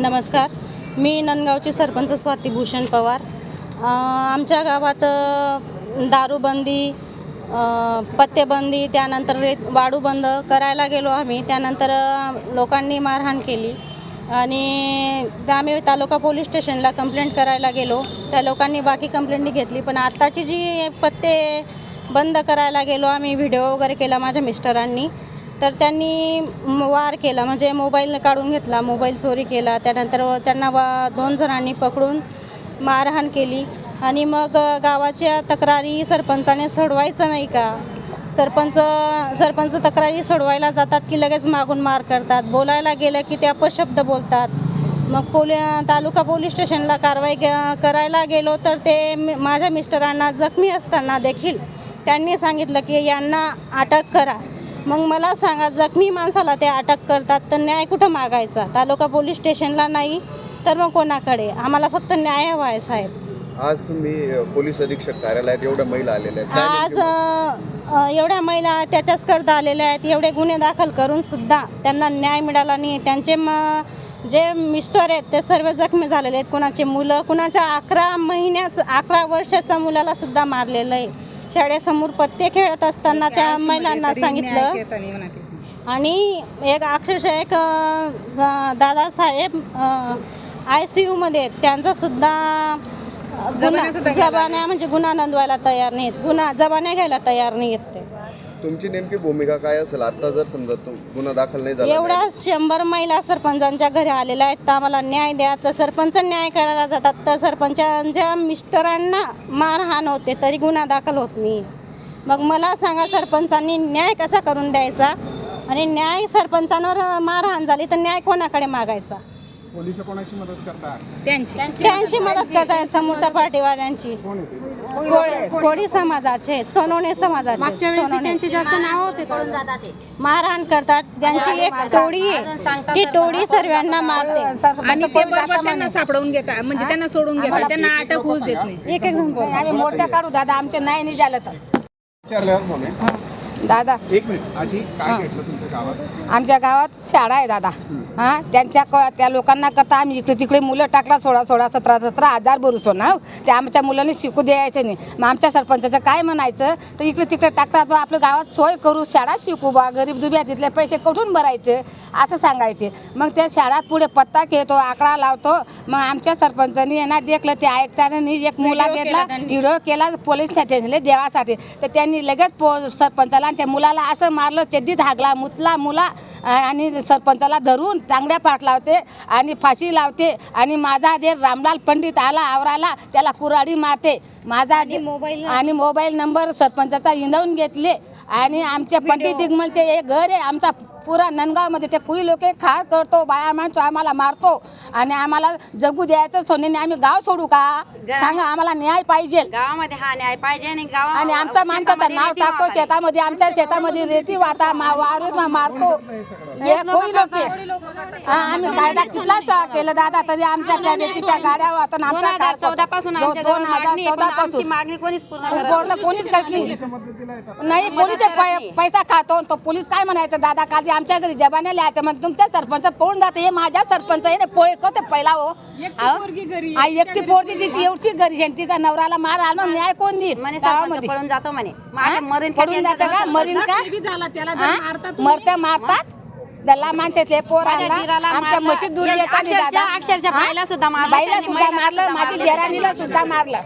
नमस्कार. मी नंदगावची सरपंच स्वाती भूषण पवार आमच्या गावात दारूबंदी पत्तेबंदी त्यानंतर रे वाडूबंद करायला गेलो आम्ही. त्यानंतर लोकांनी मारहाण केली. आणि आम्ही तालुका पोलीस स्टेशनला कंप्लेंट करायला गेलो. त्या लोकांनी बाकी कंप्लेंट घेतली. पण आत्ताची जी पत्ते बंद करायला गेलो आम्ही व्हिडिओ वगैरे केला माझ्या मिस्टरांनी. तर त्यांनी वार केला म्हणजे मोबाईल काढून घेतला मोबाईल चोरी केला त्यानंतर त्यांना वा दोन जणांनी पकडून मारहाण केली. आणि मग गावाच्या तक्रारी सरपंचाने सोडवायचं नाही का? सरपंच सरपंच तक्रारी सोडवायला जातात की लगेच मागून मार करतात. बोलायला गेलं की ते अपशब्द बोलतात. मग पोलि तालुका पोलीस स्टेशनला कारवाई करायला गेलो तर ते माझ्या मिस्टरांना जखमी असताना देखील त्यांनी सांगितलं की यांना अटक करा. मग मला सांगा जखमी माणसाला ते अटक करतात तर न्याय कुठं मागायचा? तालुका पोलीस स्टेशनला नाही तर मग कोणाकडे? आम्हाला फक्त न्याय हवा आहे साहेब. आज तुम्ही अ, पोलीस अधीक्षक कार्यालयात एवढ्या महिला आलेल्या आहेत. काय आज नेमकी- अ, अ, एवढ्या महिला त्याच्याचकरता आलेल्या आहेत एवढे गुन्हे दाखल करून सुद्धा त्यांना न्याय मिळाला नाही. त्यांचे म जे मिस्टर आहेत ते सर्व जखमी झालेले आहेत. कुणाचे मुलं कुणाच्या अकरा महिन्याचं अकरा वर्षाच्या मुलाला सुद्धा मारलेलं आहे. शाळेसमोर पत्ते खेळत असताना त्या महिलांना सांगितलं. आणि एक अक्षरशः एक दादासाहेब आय सी यूमध्ये आहेत. त्यांचा सुद्धा अ, गुन्हा जबान्या म्हणजे गुन्हा नोंदवायला तयार नाहीत. गुन्हा जबान्या घ्यायला तयार नाही आहेत ते. तुमची नेमकी भूमिका काय असेल? आता जर समजा तुम गुन्हा दाखल नाही झाला एवढ्या शंभर महिला सरपंचांच्या घरी आलेल्या आहेत. तर आम्हाला न्याय द्या. तर सरपंच न्याय करायला जातात. तर सरपंचांच्या मिस्टरांना मारहाण होते. तरी गुन्हा दाखल होत नाही. मग मला सांगा सरपंचांनी न्याय कसा करून द्यायचा? आणि न्याय सरपंचांवर मारहाण झाली तर न्याय कोणाकडे मागायचा? पोलीस कोणाची मदत करतात? त्यांची. मदत करतायत समोरच्या पार्टीवाल्यांची. कोळी- कोळी समाजाचे सोनवणे समाजाचे. आहेत, सोनवणे जास्त नाव होते मारहाण करतात त्यांची एक टोळी आहे. ती टोळी सर्वांना मारते. आणि ते बरोबर त्यांना सापडवून घेतात. म्हणजे त्यांना सोडून घेतात. त्यांना अटक होऊच देत नाही. एक एक जण बोला. आम्ही मोर्चा काढू दादा. आमच्या नाही नाही झालं तर. विचारल्यावर बोले. दादा. एक मिनिट. आजी काय घेतलं तुमच्या गावात? आमच्या गावात शाळा आहे दादा. हां त्यांच्या क त्या लोकांना करता आम्ही इकडे तिकडे मुलं टाकला सोळा सोळा सतरा सतरा हजार भरूसो ना ते आमच्या मुलांनी शिकू द्यायचं नाही. मग आमच्या सरपंचाचं काय म्हणायचं? तर इकडे तिकडे टाकतात बा आपल्या गावात सोय करू शाळा शिकू बा गरीब दुबिया तिथले पैसे कुठून भरायचे? असं सांगायचे. मग त्या शाळात पुढे पत्ता खेळतो आकडा लावतो. मग आमच्या सरपंचांनी यांना देखलं ते ऐकताना एक मुला Video घेतला केला त्यांनी. व्हिडिओ केला पोलीस स्टेशनला देवासाठी. तर त्यांनी लगेच पो सरपंचाला आणि त्या मुलाला असं मारलं चड्डीत हागला मुतला मुला आणि सरपंचाला धरून टांगड्या पाठ लावते आणि फाशी लावते आणि माझा देर रामलाल पंडित आला आवराला त्याला कुराडी मारते. माझा दे- मोबाईल आणि मोबाईल नंबर सरपंचाचा हिंदवून घेतले आणि आमच्या पंडित डिगमलचे एक घर आहे आमचा पुरा नंदगावमध्ये ते कुई लोक खार करतो बाया माणसं आम्हाला मारतो आणि आम्हाला जगू द्यायचं सोन्याने आम्ही गाव सोडू का? सांगा आम्हाला न्याय पाहिजे. गावामध्ये हा न्याय पाहिजे आणि गावा आणि आमच्या माणसाचं नाव टाकतो शेतामध्ये आमच्या शेतामध्ये रेती वाटा मा मारतो. लोक. आम्ही कायदा कुठलाच केलं दादा तरी आमच्या त्या रेतीच्या गाड्या वाहतात दोन आमच्या कार- चौदा पासून आमच्या दोन हजार मागणी आहे, चौदा आमची पासून मागणी कोणीच पूर्ण करत नाही. पूर्ण कोणीच करत नाही. नाही पोलीस पै- पैसा खातो तो पोलीस काय म्हणायचं? दादा काजी आमच्या घरी जबाने लिहायचं म्हणजे तुमच्या सरपंच पळून जाते. हे माझ्या सरपंच आहे ना पोळे को ते पहिला हो? हा, एकटी पोरगी तिची एवढी घरी आहे, तिचा नवऱ्याला मार आला न्याय कोण म्हणे सरपंच गावामध्ये. पळून जातो म्हणे. हा? मागे मरीन पडून जातं का? मरीन का? झाला त्याला जर हा? मरते मारतात? दल्ला माणसाचे पोर माझ्या दिराला आमच्या. म्हशी दूर येतात अक्षरशः- बाईला सुद्धा मारलं. माझी. देराणीला सुद्धा मारलं